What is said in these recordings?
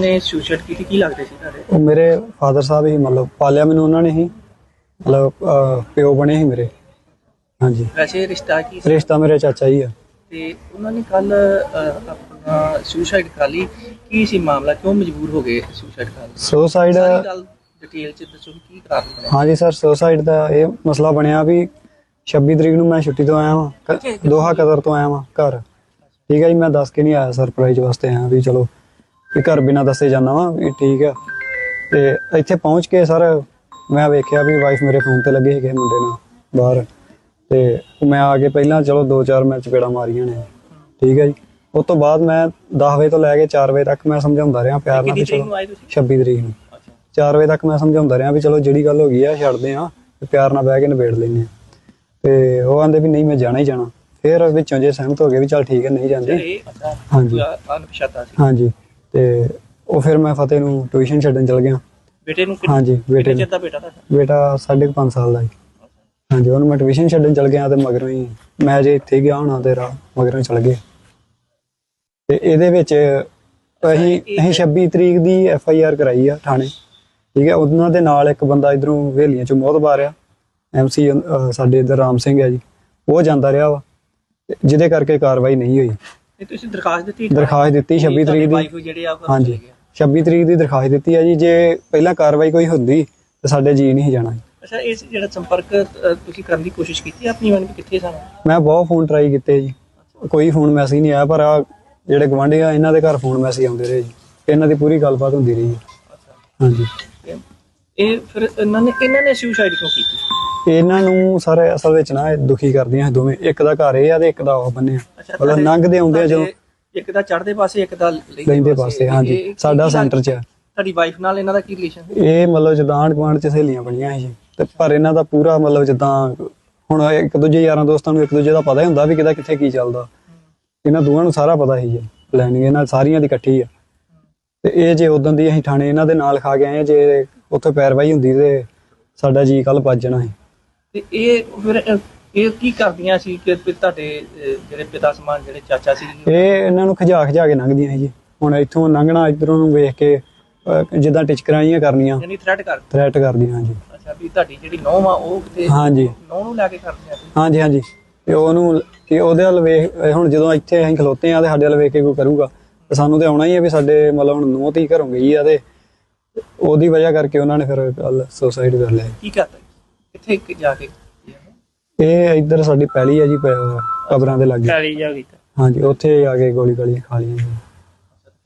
ਨੇ ਸੁਸਾਈਡ ਕੀਤੀ ਕੀ ਲੱਗਦੇ ਸੀ ਤੁਹਾਡੇ? ਉਹ ਮੇਰੇ ਫਾਦਰ ਸਾਹਿਬ ਹੀ ਮਤਲਬ ਪਾਲਿਆ ਮੈਨੂੰ ਉਹਨਾਂ ਨੇ ਹੀ। ਮਤਲਬ ਅਹ, ਪਿਓ ਬਣੇ ਸੀ ਮੇਰੇ। ਹਾਂਜੀ। ਵੈਸੇ ਰਿਸ਼ਤਾ ਕੀ ਸੀ? ਰਿਸ਼ਤਾ ਮੇਰੇ ਚਾਚਾ ਹੀ ਆ। ਤੇ ਉਹਨਾਂ ਨੇ ਕੱਲ ਆਪਣਾ ਸੁਸਾਈਡ ਕਰ ਲਈ। ਕੀ ਸੀ ਮਾਮਲਾ? ਕਿਉਂ ਮਜਬੂਰ ਹੋ ਗਏ ਸੁਸਾਈਡ ਕਰਨ ਲਈ? ਸੁਸਾਈਡ ਸਾਰੀ ਗੱਲ ਡਿਟੇਲ ਚ ਦੱਸੋ ਵੀ ਕੀ ਕਾਰਨ ਬਣਿਆ? ਹਾਂਜੀ ਸਰ ਸੁਸਾਈਡ ਦਾ ਇਹ ਮਸਲਾ ਬਣਿਆ ਵੀ 26 ਤਰੀਕ ਨੂੰ ਮੈਂ ਛੁੱਟੀ ਤੋਂ ਆਇਆ ਵਾਂ। ਦੋਹਾ ਕਦਰ ਤੋਂ ਆਇਆ ਵਾਂ ਘਰ। ਠੀਕ ਹੈ ਜੀ ਮੈਂ ਦੱਸ ਕੇ ਨਹੀਂ ਆਇਆ ਸਰਪ੍ਰਾਈਜ਼ ਵਾਸਤੇ ਆਇਆ ਵੀ ਚਲੋ। ਵੀ ਘਰ ਬਿਨਾਂ ਦੱਸੇ ਜਾਣਾ ਵਾਂ ਵੀ ਠੀਕ ਆ। ਤੇ ਇੱਥੇ ਪਹੁੰਚ ਕੇ ਸਰ ਮੈਂ ਵੇਖਿਆ ਵੀ ਵਾਈਫ ਮੇਰੇ ਫੋਨ ਤੇ ਲੱਗੇ ਸੀਗੇ ਮੁੰਡੇ ਨਾਲ ਬਾਹਰ। ਤੇ ਮੈਂ ਆ ਕੇ ਪਹਿਲਾਂ ਚਲੋ 2-4 ਮੈਂ ਚਪੇੜਾ ਮਾਰੀਆਂ ਨੇ। ਠੀਕ ਹੈ ਜੀ। ਉਸ ਤੋਂ ਬਾਅਦ ਮੈਂ 10 ਵਜੇ ਤੋਂ ਲੈ ਕੇ 4 ਵਜੇ ਤੱਕ ਮੈਂ ਸਮਝਾਉਂਦਾ ਰਿਹਾ ਪਿਆਰ ਨਾਲ ਵੀ ਚਲੋ। ਨੂੰ ਆਏ ਤੁਸੀਂ? 26 ਤਰੀਕ ਨੂੰ। ਅੱਛਾ 4 ਵਜੇ ਤੱਕ ਮੈਂ ਸਮਝਾਉਂਦਾ ਰਿਹਾ ਵੀ ਚਲੋ ਜਿਹੜੀ ਗੱਲ ਹੋ ਗਈ ਆ ਛੱਡਦੇ ਆ ਤੇ ਪਿਆਰ ਨਾਲ ਬਹਿ ਕੇ ਨਿਬੇੜ ਲੈਂਦੇ ਆ। ਤੇ ਉਹ ਆਂਦੇ ਵੀ ਨਹੀਂ ਮੈਂ ਜਾਣਾ ਹੀ ਜਾਣਾ। ਫਿਰ ਵਿੱਚੋਂ ਜੇ ਸਹਿਮਤ ਹੋ ਗਏ ਵੀ ਚਲ ਠੀਕ ਹੈ ਨਹੀਂ ਜਾਂਦੇ। ਹਾਂਜੀ। ਸੀ। ਹਾਂਜੀ। ਤੇ ਉਹ ਫਿਰ ਮੈਂ ਫਤਿਹ ਨੂੰ ਟਿਊਸ਼ਨ ਛੱਡਣ ਚਲ ਗਿਆ। ਬੇਟੇ ਨੂੰ ਕਿੰਨੇ ਹਾਂਜੀ ਬੇਟੇ ਕਿੰਨੇ ਨੂੰ। ਚਿਰ ਦਾ ਬੇਟਾ ਤੁਹਾਡਾ? ਬੇਟਾ 5.5 ਸਾਲ ਦਾ ਜੀ ਹਾਂਜੀ ਉਹਨੂੰ ਮੈਂ ਟਿਊਸ਼ਨ ਛੱਡਣ ਚਲ ਗਿਆ ਤੇ ਮਗਰੋਂ ਹੀ ਮੈਂ ਜੇ ਇੱਥੇ ਗਿਆ ਹੋਣਾ ਤੇ ਰਾ ਮਗਰੋਂ ਚਲ ਗਏ ਤੇ ਇਹਦੇ ਵਿੱਚ ਅਸੀਂ ਅਸੀਂ 26 ਤਰੀਕ ਦੀ ਐਫ ਆਈ ਆਰ ਕਰਾਈ ਆ ਥਾਣੇ। ਠੀਕ ਹੈ ਉਹਨਾਂ ਦੇ ਨਾਲ ਇੱਕ ਬੰਦਾ ਇਧਰੋਂ ਹਵੇਲੀਆਂ ਚੋਂ ਮੋਹਤਬਾਰ ਆ ਐਮ ਸੀ ਸਾਡੇ ਇਧਰ ਰਾਮ ਸਿੰਘ ਹੈ ਜੀ। ਉਹ ਜਾਂਦਾ ਰਿਹਾ ਵਾ। ਤੇ ਜਿਹਦੇ ਕਰਕੇ ਕਾਰਵਾਈ ਨਹੀਂ ਹੋਈ। ਇਹ ਤੁਸੀਂ ਦਰਖਾਸਤ ਦਿੱਤੀ ਦਰਖਾਸਤ ਦਿੱਤੀ 26 ਤਰੀਕ ਦੀ। ਵਾਈਫ ਜਿਹੜੇ ਆ ਉਹ ਘਰੋਂ ਹਾਂਜੀ। ਚਲੇ ਗਏ। 26 ਤਰੀਕ ਦੀ ਦਰਖਾਸਤ ਦਿੱਤੀ ਹੈ ਜੀ ਜੇ ਪਹਿਲਾਂ ਕਾਰਵਾਈ ਕੋਈ ਹੁੰਦੀ ਤੇ ਸਾਡੇ ਜੀ ਨਹੀਂ ਜਾਣਾ ਅੱਛਾ ਇਸ ਜਿਹੜਾ ਸੰਪਰਕ ਤੁਸੀਂ ਕਰਨ ਦੀ ਕੋਸ਼ਿਸ਼ ਕੀਤੀ ਆਪਣੀ ਮਨ ਵੀ ਕਿੱਥੇ ਸਨ ਮੈਂ ਬਹੁਤ ਫੋਨ ਟਰਾਈ ਕੀਤੇ ਜੀ। ਕੋਈ ਫੋਨ ਮੈਸੇਜ ਨਹੀਂ ਆਇਆ ਪਰ ਆ ਜਿਹੜੇ ਗਵਾਂਢੀ ਆ ਇਹਨਾਂ ਦੇ ਘਰ ਫੋਨ ਮੈਸੇਜ ਆਉਂਦੇ ਰਹੇ ਜੀ। ਇਹਨਾਂ ਦੀ ਪੂਰੀ ਗੱਲਬਾਤ ਹੁੰਦੀ ਰਹੀ ਅੱਛਾ। ਹਾਂਜੀ। ਇਹ ਫਿਰ ਇਹਨਾਂ ਨੇ ਇਹਨਾਂ ਨੇ ਸੁਸਾਈਡ ਕਿਉਂ ਕੀਤੀ? ਇਹਨਾਂ ਨੂੰ ਸਾਰੇ ਅਸਲ ਵਿੱਚ ਨਾ ਇਹ ਦੁਖੀ ਕਰਦੀਆਂ ਇਹ ਦੋਵੇਂ। ਇੱਕ ਦਾ ਘਰ ਇਹ ਆ ਤੇ ਇੱਕ ਦਾ ਉਹ ਬੰਨਿਆ ਮਤਲਬ ਲੰਘਦੇ ਆਉਂਦੇ ਆ ਜਦੋਂ ਇੱਕ ਦਾ ਚੜ੍ਹਦੇ ਪਾਸੇ ਇੱਕ ਦਾ ਲੈਂਦੇ ਪਾਸੇ। ਹਾਂਜੀ। ਸਾਡਾ ਸੈਂਟਰ 'ਚ ਆ। ਤੁਹਾਡੀ ਵਾਈਫ ਨਾਲ ਇਹਨਾਂ ਦਾ ਕੀ ਰਿਲੇਸ਼ਨ ਇਹ ਮਤਲਬ ਜਿੱਦਾਂ ਆਂਢ ਗੁਆਂਢ 'ਚ ਸਹੇਲੀਆਂ ਬਣੀਆਂ ਸੀ। ਤੇ ਪਰ ਇਹਨਾਂ ਦਾ ਪੂਰਾ ਮਤਲਬ ਜਿੱਦਾਂ ਹੁਣ ਇੱਕ ਦੂਜੇ ਯਾਰਾਂ ਦੋਸਤਾਂ ਨੂੰ ਇੱਕ ਦੂਜੇ ਦਾ ਪਤਾ ਹੀ ਹੁੰਦਾ ਵੀ ਕਿਹਦਾ ਕਿੱਥੇ ਕੀ ਚੱਲਦਾ। ਇਹਨਾਂ ਦੋਵਾਂ ਨੂੰ ਸਾਰਾ ਪਤਾ ਹੀ ਹੈ ਪਲੈਨਿੰਗ ਇਹਨਾਂ ਸਾਰੀਆਂ ਦੀ ਇਕੱਠੀ ਆ। ਤੇ ਇਹ ਜੇ ਉਦੋਂ ਦੀ ਅਸੀਂ ਥਾਣੇ ਇਹਨਾਂ ਦੇ ਨਾਲ ਖਾ ਕੇ ਆਏ ਜੇ ਉੱਥੇ ਪੈਰਵਾਈ ਹੁੰਦੀ ਤੇ ਸਾਡਾ ਜੀ ਕੱਲ ਭੱਜ ਜਾਣਾ ਸੀ। ਤੇ ਇਹ ਫਿਰ ਇਹ ਕੀ ਕਰਦੀਆਂ ਸੀ ਕਿ ਤੁਹਾਡੇ ਜਿਹੜੇ ਪਿਤਾ ਸਮਾਨ ਜਿਹੜੇ ਚਾਚਾ ਸੀ? ਇਹ ਇਹਨਾਂ ਨੂੰ ਖਜਾ ਖਜਾ ਕੇ ਲੰਘਦੀਆਂ ਸੀ ਜੀ। ਹੁਣ ਇੱਥੋਂ ਲੰਘਣਾ ਇਧਰੋਂ ਨੂੰ ਵੇਖ ਕੇ ਜਿੱਦਾਂ ਟਿਚਕਰਾਂ ਜਿਹੀਆਂ ਕਰਨੀਆਂ। ਯਾਨੀ ਥ੍ਰੈਟ ਕਰ ਥ੍ਰੈਟ ਕਰਦੀਆਂ ਹਾਂਜੀ। ਅੱਛਾ ਵੀ ਤੁਹਾਡੀ ਜਿਹੜੀ ਨੌਂ ਆ ਉਹ ਕਿਤੇ ਹਾਂਜੀ। ਨੌਂ ਨੂੰ ਲੈ ਕੇ ਕਰਦੀਆਂ ਸੀ? ਹਾਂਜੀ ਹਾਂਜੀ। ਤੇ ਉਹਨੂੰ ਕਿ ਉਹਦੇ ਵੱਲ ਵੇਖ ਹੁਣ ਜਦੋਂ ਇੱਥੇ ਅਸੀਂ ਖਲੋਤੇ ਆ ਤੇ ਸਾਡੇ ਵੱਲ ਵੇਖ ਕੇ ਕੋਈ ਕਰੂਗਾ ਤੇ ਸਾਨੂੰ ਤੇ ਆਉਣਾ ਹੀ ਆ ਵੀ ਸਾਡੇ ਮਤਲਬ ਹੁਣ ਨੂੰਹ ਧੀ ਘਰੋਂ ਗਈ ਆ ਤੇ ਉਹਦੀ ਵਜ੍ਹਾ ਕਰਕੇ ਉਹਨਾਂ ਨੇ ਫਿਰ ਕੱਲ ਸੁਸਾਈਡ ਕਰ ਲਿਆ ਕੀ ਕਰਦਾ ਕਿੱਥੇ ਕਿ ਜਾ ਕੇ ਇਹ ਇੱਧਰ ਸਾਡੀ ਪਹਿਲੀ ਆ ਜੀ ਪ- ਕਬਰਾਂ ਦੇ ਲਾਗੇ। ਕਾਲੀ ਜਾ ਕੀਤਾ ਹਾਂਜੀ ਉੱਥੇ ਆ ਕੇ ਗੋਲੀ ਗਾਲੀਆਂ ਖਾ ਲਈਆਂ ਜੀ।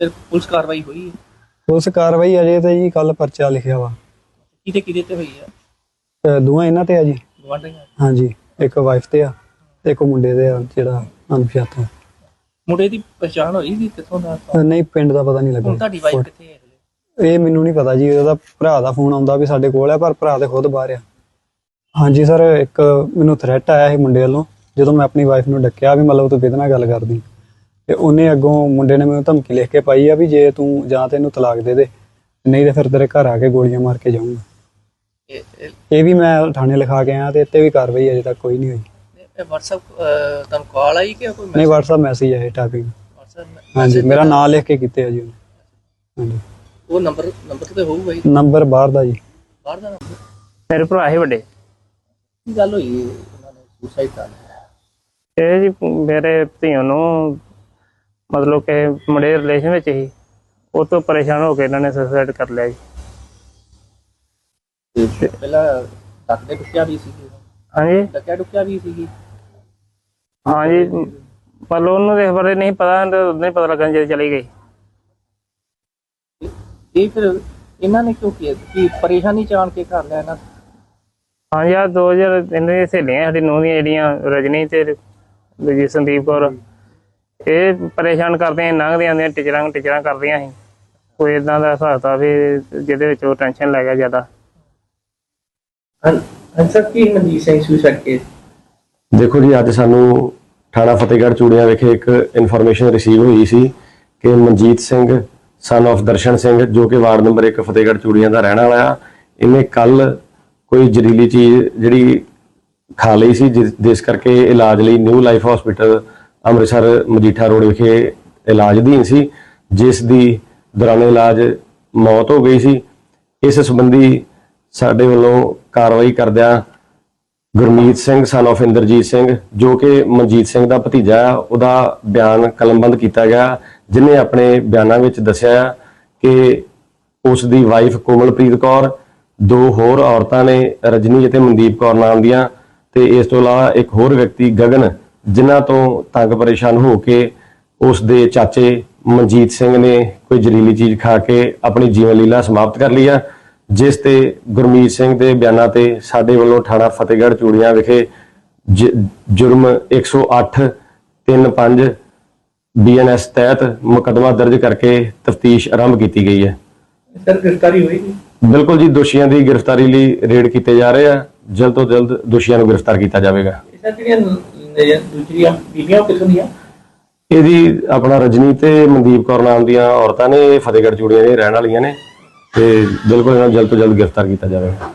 ਫਿਰ ਪੁਲਿਸ ਕਾਰਵਾਈ ਹੋਈ ਹੈ? ਉਸ ਕਾਰਵਾਈ ਅਜੇ ਤੇ ਜੀ ਕੱਲ ਪਰਚਾ ਲਿਖਿਆ ਵਾ। ਕਿਹਦੇ ਕਿਹਦੇ ਤੇ ਹੋਈ ਆ? ਤੇ ਦੋਵਾਂ ਇਹਨਾਂ ਤੇ ਆ ਜੀ। ਗਵਾਂਢੀਆਂ ਹਾਂਜੀ ਇੱਕ ਵਾਈਫ ਤੇ ਆ ਤੇ ਇੱਕ ਮੁੰਡੇ ਦੇ ਆ ਜਿਹੜਾ ਅਨਪਛਾਤਾ ਮੁੰਡੇ ਦੀ ਪਛਾਣ ਹੋਈ ਵੀ ਕਿੱਥੋਂ ਦਾ? ਨਹੀਂ ਪਿੰਡ ਦਾ ਪਤਾ ਨਹੀਂ ਹੁਣ ਲੱਗਾ ਤੁਹਾਡੀ ਵਾਈਫ ਕਿੱਥੇ ਹੈ ਹਲੇ ਇਹ ਮੈਨੂੰ ਨਹੀਂ ਪਤਾ ਜੀ ਉਹਦਾ ਭਰਾ ਦਾ ਫੋਨ ਆਉਂਦਾ ਵੀ ਸਾਡੇ ਕੋਲ ਆ ਪਰ ਭਰਾ ਤੇ ਖੁਦ ਬਾਹਰ ਆ। ਹਾਂਜੀ ਸਰ ਇੱਕ ਮੈਨੂੰ ਥ੍ਰੈਟ ਆਇਆ ਸੀ ਮੁੰਡੇ ਵੱਲੋਂ ਜਦੋਂ ਮੈਂ ਆਪਣੀ ਵਾਈਫ ਨੂੰ ਡੱਕਿਆ ਵੀ ਮਤਲਬ ਤੂੰ ਕਿਹਦੇ ਨਾਲ ਗੱਲ ਕਰਦੀ। ਤੇ ਉਹਨੇ ਅੱਗੋਂ ਮੁੰਡੇ ਨੇ ਮੈਨੂੰ ਧਮਕੀ ਲਿਖ ਕੇ ਪਾਈ ਆ ਵੀ ਜੇ ਤੂੰ ਜਾਂ ਤੇ ਇਹਨੂੰ ਤਲਾਕ ਦੇ ਦੇ ਨਹੀਂ ਤੇ ਫਿਰ ਤੇਰੇ ਘਰ ਆ ਕੇ ਗੋਲੀਆਂ ਮਾਰ ਕੇ ਜਾਊਂਗਾ। ਇਹ ਵੀ ਮੈਂ ਥਾਣੇ ਲਿਖਾ ਕੇ ਆਇਆ ਤੇ ਇੱਥੇ ਵੀ ਕਾਰਵਾਈ ਅਜੇ ਤੱਕ ਕੋਈ ਨਹੀਂ ਹੋਈ। ਇਹ WhatsApp ਤੁਹਾਨੂੰ ਕਾਲ ਆਈ ਕਿ ਕੋਈ ਨਹੀਂ WhatsApp ਮੈਸੇਜ ਆਇਆ WhatsApp ਹਾਂਜੀ ਮੇਰਾ ਨਾਮ ਲਿਖ ਕੇ ਕੀਤੇ ਆ ਜੀ ਉਹਨੇ। ਹਾਂਜੀ। ਉਹ ਨੰਬਰ ਨੰਬਰ ਤੇ ਹੋਊਗਾ ਹੀ ਨੰਬਰ ਬਾਹਰ ਦਾ ਜੀ। ਬਾਹਰ ਦਾ ਨੰਬਰ ਮੇਰੇ ਭਰਾ ਹੀ ਵੱਡੇ। ਕੀ ਗੱਲ ਹੋਈ ਉਹਨਾਂ ਨੇ ਸੁਸਾਈਡ ਕਰ ਲਿਆ। ਇਹ ਜੀ ਮੇਰੇ ਧੀਆਂ ਨੂੰ ਮਤਲਬ ਕਿ ਮੁੰਡੇ ਰਿਲੇਸ਼ਨ ਵਿੱਚ ਹੀ ਉਹ ਤੋਂ ਪਰੇਸ਼ਾਨ ਹੋ ਕੇ ਇਹਨਾਂ ਨੇ ਸੁਸਾਈਡ ਕਰ ਲਿਆ ਜੀ। ਤੇ ਪਹਿਲਾਂ ਡੱਕਦੇ ਡੁੱਕਿਆ ਵੀ ਸੀ ਹਾਂਜੀ? ਡੱਕਿਆ ਡੁੱਕਿਆ ਵੀ ਸੀਗੀ ਹਾਂਜੀ ਪਰ ਉਹਨੂੰ ਇਸ ਬਾਰੇ ਨਹੀਂ ਪਤਾ ਨਹੀਂ ਪਤਾ ਲੱਗਾ ਜਦੋਂ ਚਲੀ ਗਈ। ਇਹ ਫਿਰ ਇਹਨਾਂ ਨੇ ਕਿਉਂ ਕੀਤਾ? ਕਿ ਪਰੇਸ਼ਾਨੀ ਚਾਣ ਕੇ ਕਰ ਲਿਆ ਇਹਨਾਂ ਆ 2000 ਇਹਨਾਂ ਦੀਆਂ ਸਹੇਲੀਆਂ ਸਾਡੀ ਨੂੰਹ ਦੀਆਂ ਜਿਹੜੀਆਂ ਰਜਨੀ ਤੇ ਦੂਜੀ ਸੰਦੀਪ ਕੌਰ। ਇਹ ਪਰੇਸ਼ਾਨ ਕਰਦੀਆਂ ਲੰਘਦੀਆਂ ਆਉਂਦੀਆਂ ਟੀਚਰਾਂ ਟੀਚਰਾਂ ਕਰਦੀਆਂ ਸੀ। ਕੋਈ ਇਦਾਂ ਦਾ ਹਿਸਾਬ ਤਾ ਵੀ ਜਿਹਦੇ ਵਿੱਚ ਉਹ ਟੈਨਸ਼ਨ ਲੈ ਗਿਆ ਜ਼ਿਆਦਾ। ਅੰਸਰ ਕੀ ਮਨਜੀਤ ਸਿੰਘ ਸੁਸਾਈਡ ਕੇ ਦੇਖੋ ਜੀ ਅੱਜ ਸਾਨੂੰ ਥਾਣਾ ਫਤਿਹਗੜ੍ਹ ਚੂੜੀਆਂ ਵਿਖੇ ਇੱਕ ਇਨਫੋਰਮੇਸ਼ਨ ਰਿਸੀਵ ਹੋਈ ਸੀ ਕਿ ਮਨਜੀਤ ਸਿੰਘ ਸਨ of ਦਰਸ਼ਨ ਸਿੰਘ ਜੋ ਕਿ ਵਾਰਡ ਨੰਬਰ 1 ਫਤਿਹਗੜ੍ਹ ਚੂੜੀਆਂ ਦਾ ਰਹਿਣ ਵਾਲਾ ਆ ਇਹਨੇ ਕੱਲ ਕੋਈ ਜ਼ਹਿਰੀਲੀ ਚੀਜ਼ ਜਿਹੜੀ ਖਾ ਲਈ ਸੀ, ਜਿਸ ਜਿਸ ਕਰਕੇ ਇਲਾਜ ਲਈ new life hospital Amritsar Majitha road ਵਿਖੇ ਇਲਾਜ ਅਧੀਨ ਸੀ, ਜਿਸ ਦੀ ਦੌਰਾਨ ਇਲਾਜ ਮੌਤ ਹੋ ਗਈ ਸੀ। ਇਸ ਸੰਬੰਧੀ ਸਾਡੇ ਵੱਲੋਂ ਕਾਰਵਾਈ ਕਰਦਿਆਂ ਗੁਰਮੀਤ ਸਿੰਘ ਸਨ of ਇੰਦਰਜੀਤ ਸਿੰਘ, ਜੋ ਕਿ ਮਨਜੀਤ ਸਿੰਘ ਦਾ ਭਤੀਜਾ ਹੈ ਉਹਦਾ ਬਿਆਨ ਕਲਮਬੰਦ ਕੀਤਾ ਗਿਆ, ਜਿਨੇ ਆਪਣੇ ਬਿਆਨਾਂ ਵਿੱਚ ਦੱਸਿਆ ਕਿ ਉਸ ਦੀ ਵਾਈਫ ਕੋਮਲਪ੍ਰੀਤ ਕੌਰ ਦੋ ਹੋਰ ਔਰਤਾਂ ਨੇ ਰਜਨੀ ਅਤੇ ਮਨਦੀਪ ਕੌਰ ਨਾਮ ਦੀਆਂ ਤੇ ਇਸ ਤੋਂ ਇਲਾਵਾ ਇੱਕ ਹੋਰ ਵਿਅਕਤੀ ਗਗਨ, ਜਿਨ੍ਹਾਂ ਤੋਂ ਤੰਗ ਪਰੇਸ਼ਾਨ ਹੋ ਕੇ ਉਸ ਦੇ ਚਾਚੇ ਮਨਜੀਤ ਸਿੰਘ ਨੇ ਕੋਈ ਜ਼ਹਿਰੀਲੀ ਚੀਜ਼ ਖਾ ਕੇ ਆਪਣੀ ਜੀਵਨ ਲੀਲਾ ਸਮਾਪਤ ਕਰ ਲਈ ਆ, ਜਿਸ ਤੇ ਗੁਰਮੀਤ ਸਿੰਘ ਦੇ ਬਿਆਨਾਂ ਤੇ ਸਾਡੇ ਵੱਲੋਂ ਥਾਣਾ ਫਤਿਹਗੜ੍ਹ ਚੂੜੀਆਂ ਵਿਖੇ ਜ- ਜੁਰਮ 108 35 ਬੀਐਨਐਸ ਤਹਿਤ ਮੁਕੱਦਮਾ ਦਰਜ ਕਰਕੇ ਤਫਤੀਸ਼ ਆਰੰਭ ਕੀਤੀ ਗਈ ਹੈ। ਸਰ ਗ੍ਰਿਫਤਾਰੀ ਹੋਈ ਜੀ? ਬਿਲਕੁਲ ਜੀ ਦੋਸ਼ੀਆਂ ਦੀ ਗ੍ਰਿਫਤਾਰੀ ਲਈ ਰੇਡ ਕੀਤੇ ਜਾ ਰਹੇ ਆ। ਜਲਦ ਤੋਂ ਜਲਦ ਦੋਸ਼ੀਆਂ ਨੂੰ ਗ੍ਰਿਫਤਾਰ ਕੀਤਾ ਜਾਵੇਗਾ। ਸਰ ਜਿਹੜੀਆਂ ਨ- ਨ- ਦੂਜੀਆਂ ਬੀਬੀਆਂ ਉਹ ਕਿੱਥੋਂ ਦੀਆਂ? ਇਹਦੀ ਆਪਣਾ ਰਜਨੀ ਤੇ ਮਨਦੀਪ ਕੌਰ ਨਾਮ ਦੀਆਂ ਔਰਤਾਂ ਨੇ ਇਹ ਫਤਿਹਗੜ੍ਹ ਚੂੜੀਆਂ ਦੇ ਰਹਿਣ ਵਾਲੀਆਂ ਨੇ। ਤੇ ਬਿਲਕੁਲ ਇਹਨਾਂ ਨੂੰ ਜਲਦ ਤੋਂ ਜਲਦ ਗ੍ਰਿਫਤਾਰ ਕੀਤਾ ਜਾਵੇਗਾ।